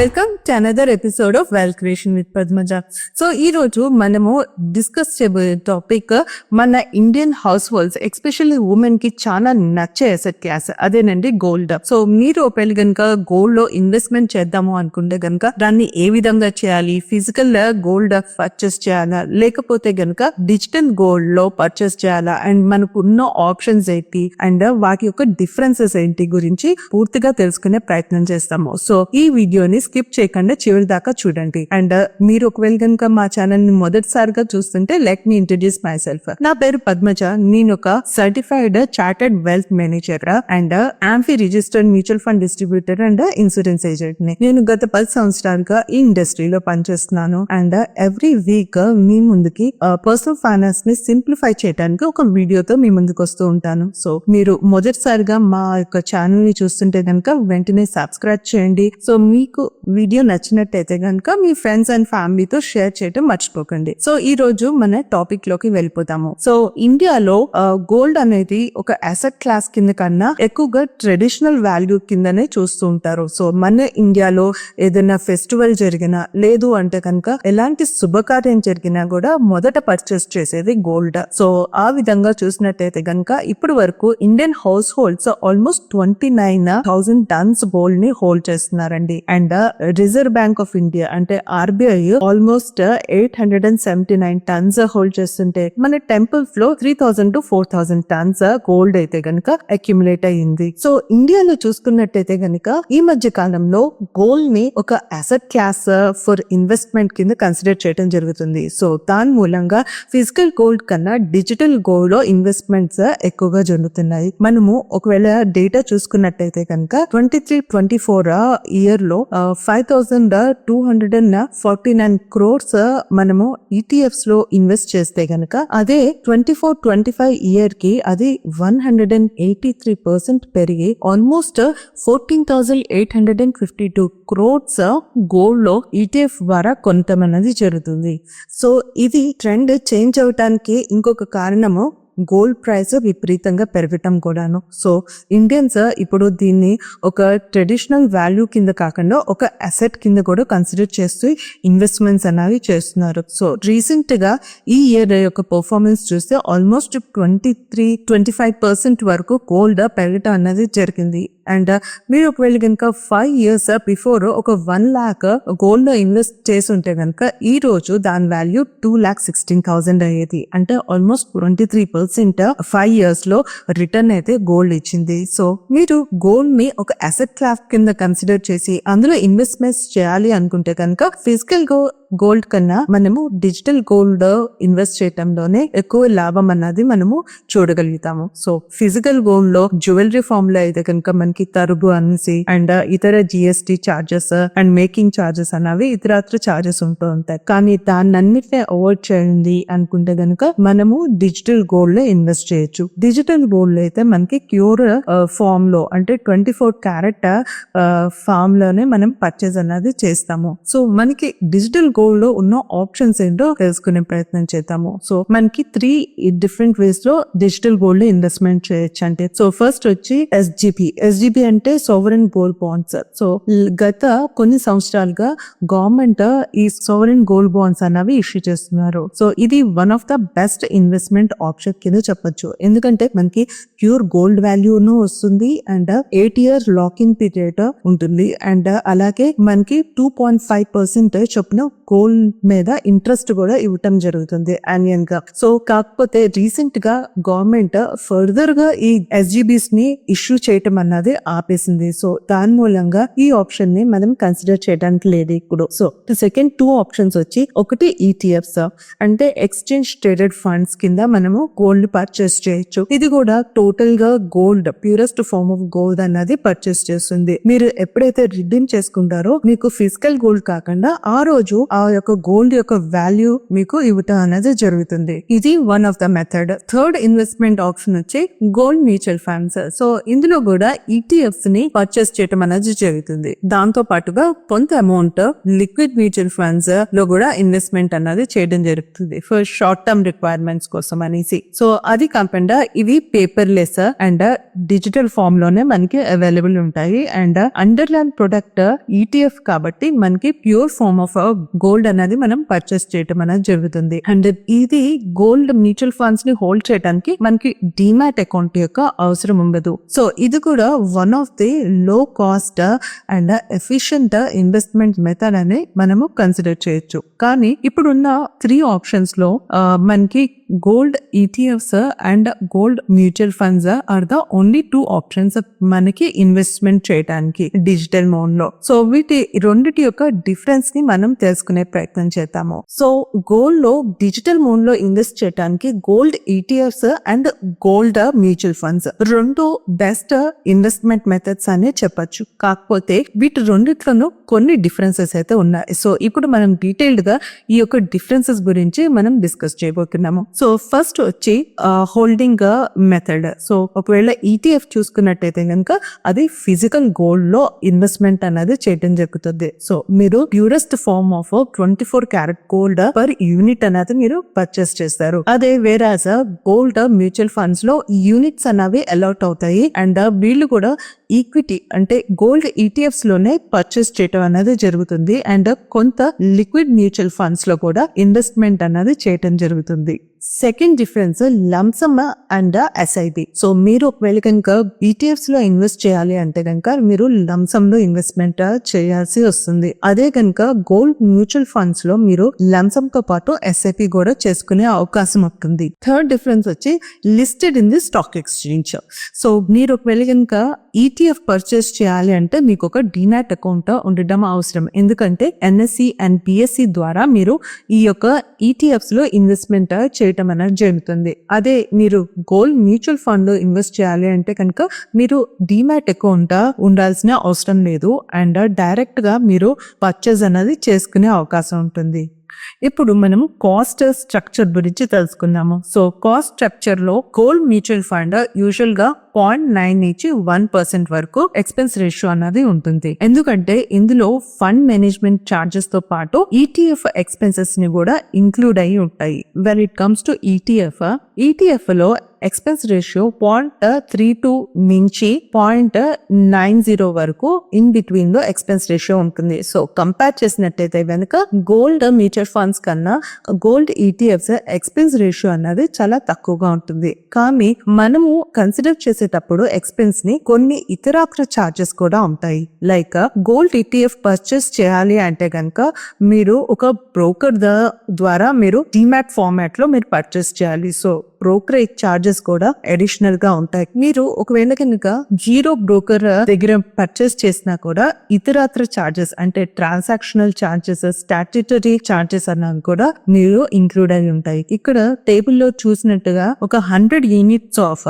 Welcome to another episode of wealth creation with Padmaja so ఈ రోజు మనము discuss చేయబోయే టాపిక్ మన ఇండియన్ హౌస్ హోల్డ్స్ ఎస్పెషల్లీ ఉమెన్కి చాలా నచ్చే అసెట్ క్లాస్ అదేనండి గోల్డ్ సో మీరు ఒకవేళ కనుక గోల్డ్లో ఇన్వెస్ట్మెంట్ చేద్దాము అనుకుంటే గనక దాన్ని ఏ విధంగా చేయాలి? ఫిజికల్ గోల్డ్ పర్చేస్ చేయాలా? లేకపోతే గనుక డిజిటల్ గోల్డ్లో పర్చేస్ చేయాలా? అండ్ మనకు ఉన్న ఆప్షన్స్ ఏంటి? అండ్ వాటి యొక్క డిఫరెన్సెస్ ఏంటి? గురించి పూర్తిగా తెలుసుకునే ప్రయత్నం చేస్తాము. సో ఈ వీడియోని స్కిప్ చేయకుండా చివరి దాకా చూడండి. అండ్ మీరు ఒకవేళ కనుక మా ఛానల్ని మొదటిసారిగా చూస్తుంటే let me introduce myself. నా పేరు పద్మజ నేను ఒక certified chartered wealth manager and AMFI registered mutual fund distributor and insurance ఏజెంట్ని నేను గత పది సంవత్సరాలుగా ఈ ఇండస్ట్రీలో పనిచేస్తున్నాను. అండ్ ఎవ్రీ వీక్ మీ ముందుకి పర్సనల్ ఫైనాన్స్ని సింప్లిఫై చేయడానికి ఒక వీడియోతో మీ ముందుకు వస్తూ ఉంటాను. సో మీరు మొదటిసారిగా మా యొక్క ఛానల్ని చూస్తుంటే కనుక వెంటనే సబ్స్క్రైబ్ చేయండి. సో మీకు వీడియో నచ్చినట్టయితే కనుక మీ ఫ్రెండ్స్ అండ్ ఫ్యామిలీతో షేర్ చేయడం మర్చిపోకండి. సో ఈ రోజు మన టాపిక్లోకి వెళ్ళిపోతాము. సో ఇండియాలో గోల్డ్ అనేది ఒక అసెట్ క్లాస్ కింద కన్నా ఎక్కువగా ట్రెడిషనల్ వాల్యూ కిందనే చూస్తూ ఉంటారు. సో మన ఇండియాలో ఏదైనా ఫెస్టివల్ జరిగినా లేదు అంటే కనుక ఎలాంటి శుభకార్యం జరిగినా కూడా మొదట పర్చేస్ చేసేది గోల్డ్ సో ఆ విధంగా చూసినట్టయితే కనుక ఇప్పటి వరకు Indian households almost twenty nine thousand tons గోల్డ్ని hold చేస్తున్నారండి. And reserve bank of India అంటే RBI almost eight hundred and seventy nine tons hold చేస్తుంటే మన టెంపుల్స్లో three thousand to four thousand tons gold అయితే గనుక అక్యుములేట్ అయ్యింది. సో ఇండియాలో చూసుకున్నట్టయితే గనుక ఈ మధ్య కాలంలో గోల్డ్ని ఒక అసెట్ క్లాస్ ఫర్ ఇన్వెస్ట్మెంట్ కింద కన్సిడర్ చేయడం జరుగుతుంది. సో దాని మూలంగా ఫిజికల్ గోల్డ్ కన్నా డిజిటల్ గోల్డ్లో ఇన్వెస్ట్మెంట్స్ uh, ఎక్కువగా జరుగుతున్నాయి. మనము ఒకవేళ డేటా చూసుకున్నట్టయితే కనుక ట్వంటీ త్రీ ట్వంటీ ఫోర్ ఇయర్లో uh, five thousand two hundred and forty nine crores మనము ఈటీఎఫ్స్లో ఇన్వెస్ట్ చేస్తే గనక అదే ట్వంటీ ఫోర్ ట్వంటీ ఫైవ్ ఇయర్కి అది one hundred and eighty three percent పెరిగి almost fourteen thousand eight hundred and fifty two crores గోల్డ్లో ఈటీఎఫ్ ద్వారా కొంతమన్నది జరుగుతుంది. సో ఇది ట్రెండ్ చేంజ్ అవటానికి ఇంకొక కారణము గోల్డ్ ప్రైస్ విపరీతంగా పెరగటం కూడాను. సో ఇండియన్స్ ఇప్పుడు దీన్ని ఒక ట్రెడిషనల్ వాల్యూ కింద కాకుండా ఒక అసెట్ కింద కూడా కన్సిడర్ చేస్తూ ఇన్వెస్ట్మెంట్స్ అనేవి చేస్తున్నారు. సో రీసెంట్గా ఈ ఇయర్ యొక్క పర్ఫార్మెన్స్ చూస్తే almost twenty three twenty five percent వరకు గోల్డ్ పెరగటం అనేది జరిగింది. అండ్ మీరు ఒకవేళ కనుక ఫైవ్ ఇయర్స్ బిఫోర్ ఒక వన్ ల్యాక్ గోల్డ్లో ఇన్వెస్ట్ చేసి ఉంటే కనుక ఈ రోజు దాని value two lakh sixteen thousand అయ్యేది. అంటే almost twenty three percent five ఇయర్స్లో రిటర్న్ అయితే గోల్డ్ ఇచ్చింది. సో మీరు గోల్డ్ని ఒక అసెట్ క్లాస్ కింద కన్సిడర్ చేసి అందులో ఇన్వెస్ట్మెంట్స్ చేయాలి అనుకుంటే కనుక ఫిజికల్ గో గోల్డ్ కన్నా మనము డిజిటల్ గోల్డ్ ఇన్వెస్ట్ చేయటంలోనే ఎక్కువ లాభం అన్నది మనము చూడగలుగుతాము. సో ఫిజికల్ గోల్డ్లో జ్యువెలరీ ఫామ్లో అయితే కనుక మనం మనకి తరుగు అనేసి అండ్ ఇతర GST charges and making charges అనేవి ఇతరత్ర చార్జెస్ ఉంటూ ఉంటాయి. కానీ దాన్ని అన్నిటిని అవాయిడ్ చేయండి అనుకుంటే గనుక మనము డిజిటల్ గోల్డ్లో ఇన్వెస్ట్ చేయొచ్చు. డిజిటల్ గోల్డ్లో అయితే మనకి క్యూర్ ఫామ్ uh, లో అంటే ట్వంటీ ఫోర్ క్యారెట్ ఫామ్లోనే మనం పర్చేజ్ అనేది చేస్తాము. సో మనకి డిజిటల్ గోల్డ్లో ఉన్న ఆప్షన్స్ ఏంటో తెలుసుకునే ప్రయత్నం చేద్దాము. సో మనకి త్రీ డిఫరెంట్ వేస్లో డిజిటల్ గోల్డ్లో ఇన్వెస్ట్మెంట్ చేయొచ్చు అంటే సో ఫస్ట్ వచ్చి ఎస్జిపి ఎస్జిపి అంటే సోవరెన్ గోల్డ్ బాండ్స్ సో గత కొన్ని సంవత్సరాలుగా గవర్నమెంట్ ఈ సోవరెన్ గోల్డ్ బాండ్స్ అనేవి ఇష్యూ చేస్తున్నారు. సో ఇది one of the best investment option కింద చెప్పొచ్చు. ఎందుకంటే మనకి ప్యూర్ గోల్డ్ వాల్యూను వస్తుంది and eight year lock in period ఉంటుంది. అండ్ అలాగే మనకి టూ పాయింట్ ఫైవ్ పర్సెంట్ చొప్పున గోల్డ్ మీద ఇంట్రెస్ట్ కూడా ఇవ్వటం జరుగుతుంది యాన్యువల్గా సో కాకపోతే రీసెంట్గా గవర్నమెంట్ ఫర్దర్గా ఈ ఎస్జిబిస్ని ఇష్యూ చేయటం అన్నది ఆపేసింది. సో దాని మూలంగా ఈ ఆప్షన్ని మనం కన్సిడర్ చేయడానికి లేదు ఇప్పుడు. సో సెకండ్ టూ ఆప్షన్స్ వచ్చి ఒకటి ఈటీఎఫ్స్ అంటే ఎక్స్చేంజ్ ట్రేడెడ్ ఫండ్స్ కింద మనము గోల్డ్ పర్చేస్ చేయొచ్చు. ఇది కూడా టోటల్గా gold purest form of gold అన్నది పర్చేస్ చేస్తుంది. మీరు ఎప్పుడైతే రిడీమ్ చేసుకుంటారో మీకు ఫిజికల్ గోల్డ్ కాకుండా ఆ రోజు ఆ యొక్క గోల్డ్ యొక్క వాల్యూ మీకు ఇవ్వటం అనేది జరుగుతుంది. ఇది one of the method. Third investment option వచ్చి గోల్డ్ మ్యూచువల్ ఫండ్స్. సో ఇందులో కూడా ఈ ఈటీఎఫ్స్ని పర్చేస్ చేయడం అనేది జరుగుతుంది. దాంతో పాటుగా కొంత అమౌంట్ లిక్విడ్ మ్యూచువల్ ఫండ్స్లో కూడా ఇన్వెస్ట్మెంట్ అన్నది చేయడం జరుగుతుంది. ఫర్ షార్ట్ టర్మ్ రిక్వైర్మెంట్స్ కోసం అనేసి. సో అది కాకుండా ఇవి పేపర్ లెస్ అండ్ డిజిటల్ ఫామ్లోనే మనకి అవైలబుల్ ఉంటాయి. అండ్ అండర్లాండ్ ప్రొడక్ట్ ఈటీఎఫ్ కాబట్టి మనకి ప్యూర్ ఫార్మ్ ఆఫ్ గోల్డ్ అనేది మనం పర్చేస్ చేయడం అనేది జరుగుతుంది. అండ్ ఇది గోల్డ్ మ్యూచువల్ ఫండ్స్ని హోల్డ్ చేయడానికి మనకి డిమాట్ అకౌంట్ యొక్క అవసరం ఉండదు. సో ఇది కూడా one of the low cost and efficient investment method అని మనము కన్సిడర్ చేయొచ్చు. కానీ ఇప్పుడున్న త్రీ ఆప్షన్స్లో మనకి gold ETFs and gold mutual funds are the only two options మనకి ఇన్వెస్ట్మెంట్ చేయడానికి డిజిటల్ మోడ్లో. సో వీటి రెండిటి యొక్క డిఫరెన్స్ని మనం తెలుసుకునే ప్రయత్నం చేద్దాము. సో గోల్డ్లో డిజిటల్ మోడ్లో ఇన్వెస్ట్ చేయడానికి gold ETFs and gold mutual funds రెండు బెస్ట్ ఇన్వెస్ట్మెంట్ మెథడ్స్ అనే చెప్పొచ్చు. కాకపోతే వీటి రెండిట్లోనూ కొన్ని డిఫరెన్సెస్ అయితే ఉన్నాయి. సో ఇప్పుడు మనం డీటెయిల్డ్గా ఈ యొక్క డిఫరెన్సెస్ గురించి మనం డిస్కస్ చేయబోతున్నాము. సో ఫస్ట్ వచ్చి హోల్డింగ్ మెథడ్ సో ఒకవేళ ఈటీఎఫ్ చూసుకున్నట్టయితే కనుక అది ఫిజికల్ గోల్డ్లో ఇన్వెస్ట్మెంట్ అనేది చేయడం జరుగుతుంది. సో మీరు purest form of twenty four carat gold per unit అనేది మీరు పర్చేస్ చేస్తారు. అదే వేరాజ్ గోల్డ్ మ్యూచువల్ ఫండ్స్లో యూనిట్స్ అనేవి అలౌట్ అవుతాయి. అండ్ uh, వీళ్ళు కూడా ఈక్విటీ అంటే గోల్డ్ ఈటీఎఫ్స్లోనే పర్చేస్ చేయటం అనేది జరుగుతుంది. అండ్ uh, కొంత లిక్విడ్ మ్యూచువల్ ఫండ్స్లో కూడా ఇన్వెస్ట్మెంట్ అనేది చేయటం జరుగుతుంది. Second difference lump sum and SIP so మీరు ఒకవేళ కనుక ఈటీఎఫ్స్లో ఇన్వెస్ట్ చేయాలి అంటే కనుక మీరు లంసమ్లో ఇన్వెస్ట్మెంట్ చేయాల్సి వస్తుంది. అదే కనుక గోల్డ్ మ్యూచువల్ ఫండ్స్లో మీరు లంసమ్తో పాటు ఎస్ఐపి కూడా చేసుకునే అవకాశం ఉంటుంది. థర్డ్ డిఫరెన్స్ వచ్చి listed in the stock exchange so మీరు ఒకవేళ కనుక ఈటీఎఫ్ పర్చేస్ చేయాలి అంటే మీకు ఒక డినాట్ అకౌంట్ ఉండడం అవసరం. ఎందుకంటే ఎన్ఎస్సి అండ్ పిఎస్సి ద్వారా మీరు ఈ యొక్క ఈటీఎఫ్స్లో ఇన్వెస్ట్మెంట్ చేయటం అనేది జరుగుతుంది. అదే మీరు గోల్డ్ మ్యూచువల్ ఫండ్లో ఇన్వెస్ట్ చేయాలి అంటే కనుక మీరు డిమాట్ అకౌంట్ ఉండాల్సిన అవసరం లేదు. అండ్ డైరెక్ట్గా మీరు పర్చేజ్ అనేది చేసుకునే అవకాశం ఉంటుంది. ఇప్పుడు మనం కాస్ట్ స్ట్రక్చర్ గురించి తెలుసుకుందాము. సో కాస్ట్ స్ట్రక్చర్లో గోల్డ్ మ్యూచువల్ ఫండ్ యూజువల్గా పాయింట్ నైన్ నుంచి వన్ పర్సెంట్ వరకు ఎక్స్పెన్స్ రేషియో అన్నది ఉంటుంది. ఎందుకంటే ఇందులో ఫండ్ మేనేజ్మెంట్ చార్జెస్తో పాటు ఈటీఎఫ్ ఎక్స్పెన్సెస్ని కూడా ఇంక్లూడ్ అయి ఉంటాయి. When it comes to ETF ఈటీఎఫ్లో expense ratio point three two నుంచి పాయింట్ నైన్ జీరో వరకు ఇన్ బిట్వీన్లో ఎక్స్పెన్స్ రేషియో ఉంటుంది. సో కంపేర్ చేసినట్టయితే కనుక గోల్డ్ మ్యూచువల్ ఫండ్స్ కన్నా గోల్డ్ ఈటీఎఫ్స్ ఎక్స్పెన్స్ రేషియో అన్నది చాలా తక్కువగా ఉంటుంది. కానీ మనము కన్సిడర్ చేసేటప్పుడు ఎక్స్పెన్స్ని కొన్ని ఇతరాత్ర చార్జెస్ కూడా ఉంటాయి. లైక్ గోల్డ్ ఈటీఎఫ్ పర్చేస్ చేయాలి అంటే కనుక మీరు ఒక బ్రోకర్ ద్వారా మీరు డిమాట్ ఫార్మాట్లో మీరు పర్చేస్ చేయాలి. సో బ్రోకరేజ్ చార్జెస్ కూడా అడిషనల్గా ఉంటాయి. మీరు ఒకవేళ కనుక జీరో బ్రోకర్ దగ్గర పర్చేస్ చేసినా కూడా ఇతరత్ర చార్జెస్ అంటే ట్రాన్సాక్షనల్ చార్జెస్ స్టాట్యుటరీ చార్జెస్ అన్నవి కూడా మీరు ఇంక్లూడ్ అయి ఉంటాయి. ఇక్కడ టేబుల్లో చూసినట్టుగా ఒక hundred units of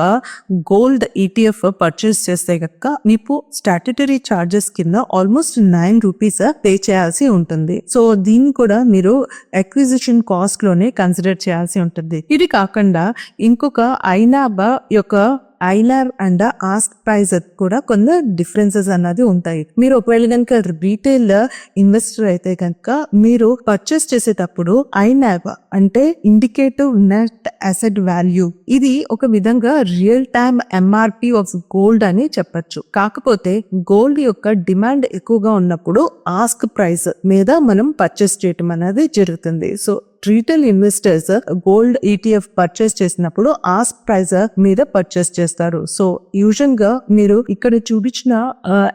gold ETF purchase చేస్తే కనుక మీకు స్టాట్యుటరీ చార్జెస్ కింద ఆల్మోస్ట్ నైన్ రూపీస్ పే చేయాల్సి ఉంటుంది. సో దీన్ని కూడా మీరు అక్విజిషన్ కాస్ట్లోనే కన్సిడర్ చేయాల్సి ఉంటుంది. ఇది కాకుండా ఇంకొక ఐనాబా యొక్క ఐలార్ అండ్ ఆస్క్ ప్రైస్ కూడా కొన్ని డిఫరెన్సెస్ అన్నది ఉంటాయి. మీరు ఒకవేళ కనుక రీటైల్ ఇన్వెస్టర్ అయితే కనుక మీరు పర్చేస్ చేసేటప్పుడు ఐనాబ్ అంటే ఇండికేటివ్ నెట్ అసెట్ వాల్యూ ఇది ఒక విధంగా real time MRP of gold అని చెప్పొచ్చు. కాకపోతే గోల్డ్ యొక్క డిమాండ్ ఎక్కువగా ఉన్నప్పుడు ఆస్క్ ప్రైస్ మీద మనం పర్చేస్ చేయటం అనేది జరుగుతుంది. So retail investors gold ETF purchase చేసినప్పుడు ఆస్క్ ప్రైస్ uh, మీద పర్చేస్ చేస్తారు. సో యూజువల్గా మీరు ఇక్కడ చూపించిన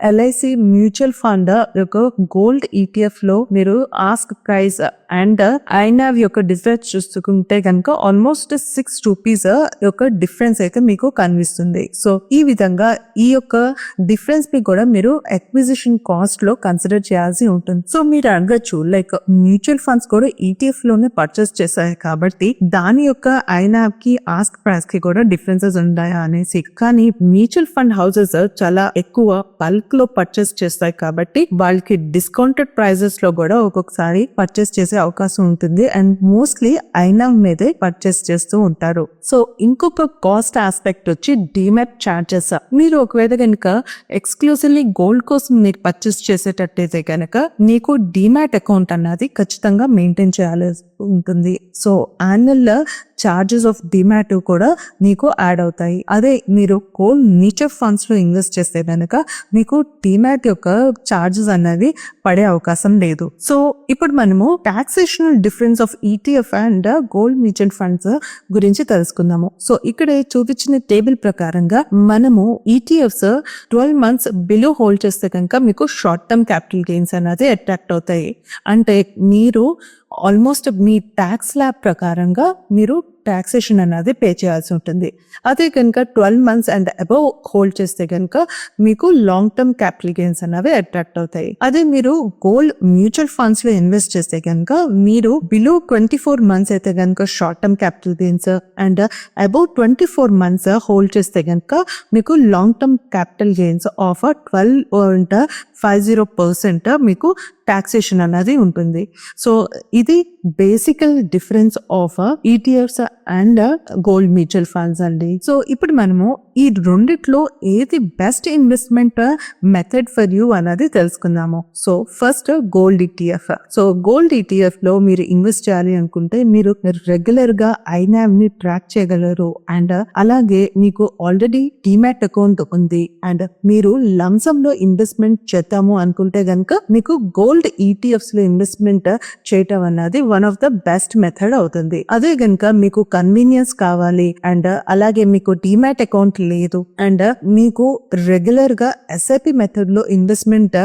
ఎల్ఐసి మ్యూచువల్ ఫండ్ యొక్క గోల్డ్ ఈటీఎఫ్లో మీరు ఆస్క్ ప్రైస్ అండ్ ఐనావ్ యొక్క డిఫరెన్స్ చూసుకుంటే కనుక ఆల్మోస్ట్ సిక్స్ రూపీస్ యొక్క డిఫరెన్స్ అయితే మీకు కనిపిస్తుంది. సో ఈ విధంగా ఈ యొక్క డిఫరెన్స్ని కూడా మీరు అక్విజిషన్ కాస్ట్లో కన్సిడర్ చేయాల్సి ఉంటుంది. సో మీరు అడగచ్చు లైక్ మ్యూచువల్ ఫండ్స్ కూడా ఈటీఎఫ్లోనే పర్చేస్ చేశాయి కాబట్టి దాని యొక్క ఐనాప్కి ఆస్క్ ప్రైస్కి కూడా డిఫరెన్సెస్ ఉన్నాయా అనేసి. కానీ మ్యూచువల్ ఫండ్ హౌసెస్ చాలా ఎక్కువ బల్క్లో పర్చేస్ చేస్తాయి కాబట్టి వాళ్ళకి డిస్కౌంటెడ్ ప్రైజెస్లో కూడా ఒక్కొక్కసారి పర్చేస్ చేసే అవకాశం ఉంటుంది. అండ్ మోస్ట్లీ ఐనామ్ మీదే పర్చేస్ చేస్తూ ఉంటారు. సో ఇంకొక కాస్ట్ ఆస్పెక్ట్ వచ్చి డిమెట్ చార్జెస్ మీరు ఒకవేళ కనుక ఎక్స్క్లూసివ్లీ గోల్డ్ కోసం మీరు పర్చేస్ చేసేటట్టయితే కనుక నీకు డిమాట్ అకౌంట్ అన్నది ఖచ్చితంగా మెయింటైన్ చేయాలి. ఉంటుంది. So annual charges of demat కూడా మీకు యాడ్ అవుతాయి. అదే మీరు కోల్ మ్యూచువల్ ఫండ్స్లో ఇన్వెస్ట్ చేస్తే కనుక మీకు డిమాట్ యొక్క చార్జెస్ అనేవి పడే అవకాశం లేదు. సో ఇప్పుడు మనము taxational difference of ETF and gold mutual funds గురించి తెలుసుకుందాము. సో ఇక్కడ చూపించిన టేబుల్ ప్రకారంగా మనము ETFs twelve months below hold చేస్తే కనుక మీకు షార్ట్ టర్మ్ క్యాపిటల్ గెయిన్స్ అనేది అట్రాక్ట్ అవుతాయి. అంటే మీరు ఆల్మోస్ట్ మీ ట్యాక్స్ ల్యాబ్ ప్రకారంగా మీరు టాక్సేషన్ అనేది పే చేయాల్సి ఉంటుంది. అదే కనుక twelve months and above hold చేస్తే కనుక మీకు లాంగ్ టర్మ్ క్యాపిటల్ గెయిన్స్ అనేవి అట్రాక్ట్ అవుతాయి. అదే మీరు గోల్డ్ మ్యూచువల్ ఫండ్స్లో ఇన్వెస్ట్ చేస్తే కనుక మీరు బిలో ట్వంటీ ఫోర్ మంత్స్ అయితే కనుక short term capital gains and above twenty four months hold చేస్తే కనుక మీకు long term capital gains of twelve five zero percent మీకు టాక్సేషన్ అనేది ఉంటుంది. సో ఇది basical difference of ETFs and gold mutual funds అండి. సో ఇప్పుడు మనము ఈ రెండిట్లో ఏది best investment method for you అనేది తెలుసుకుందాము. So first gold ETF so gold ఈటీఎఫ్లో మీరు ఇన్వెస్ట్ చేయాలి అనుకుంటే మీరు రెగ్యులర్గా ఐనామ్ని ట్రాక్ చేయగలరు. అండ్ అలాగే మీకు ఆల్రెడీ డిమాట్ అకౌంట్ ఉంది. అండ్ మీరు లంసమ్లో ఇన్వెస్ట్మెంట్ చేద్దాము అనుకుంటే గనుక మీకు గోల్డ్ ఈటీఎఫ్స్లో ఇన్వెస్ట్మెంట్ చేయటం అన్నది one of the best method అవుతుంది. అదే గనుక మీకు కన్వీనియన్స్ కావాలి అండ్ అలాగే మీకు డిమాట్ అకౌంట్ లేదు అండ్ మీకు రెగ్యులర్గా ఎస్ఐపి మెథడ్లో ఇన్వెస్ట్మెంట్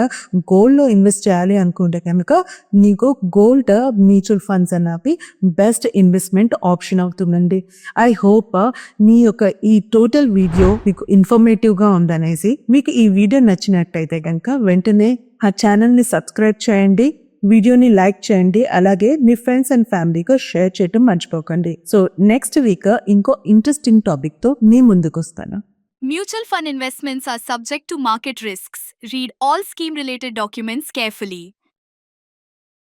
గోల్డ్లో ఇన్వెస్ట్ చేయాలి అనుకుంటే కనుక నీకు గోల్డ్ మ్యూచువల్ ఫండ్స్ అనేవి బెస్ట్ ఇన్వెస్ట్మెంట్ ఆప్షన్ అవుతుందండి. ఐ హోప్ మీ యొక్క ఈ టోటల్ వీడియో మీకు ఇన్ఫర్మేటివ్గా ఉందనేసి మీకు ఈ వీడియో నచ్చినట్టయితే కనుక వెంటనే ఆ ఛానల్ని సబ్స్క్రైబ్ చేయండి వీడియోని లైక్ చేయండి అలాగే మీ ఫ్రెండ్స్ అండ్ ఫ్యామిలీకి షేర్ చేయటం మర్చిపోకండి. సో నెక్స్ట్ వీక్ ఇంకో ఇంట్రెస్టింగ్ టాపిక్తో మీ ముందుకు వస్తాను. Mutual fund investments are subject to market risk read all scheme related documents carefully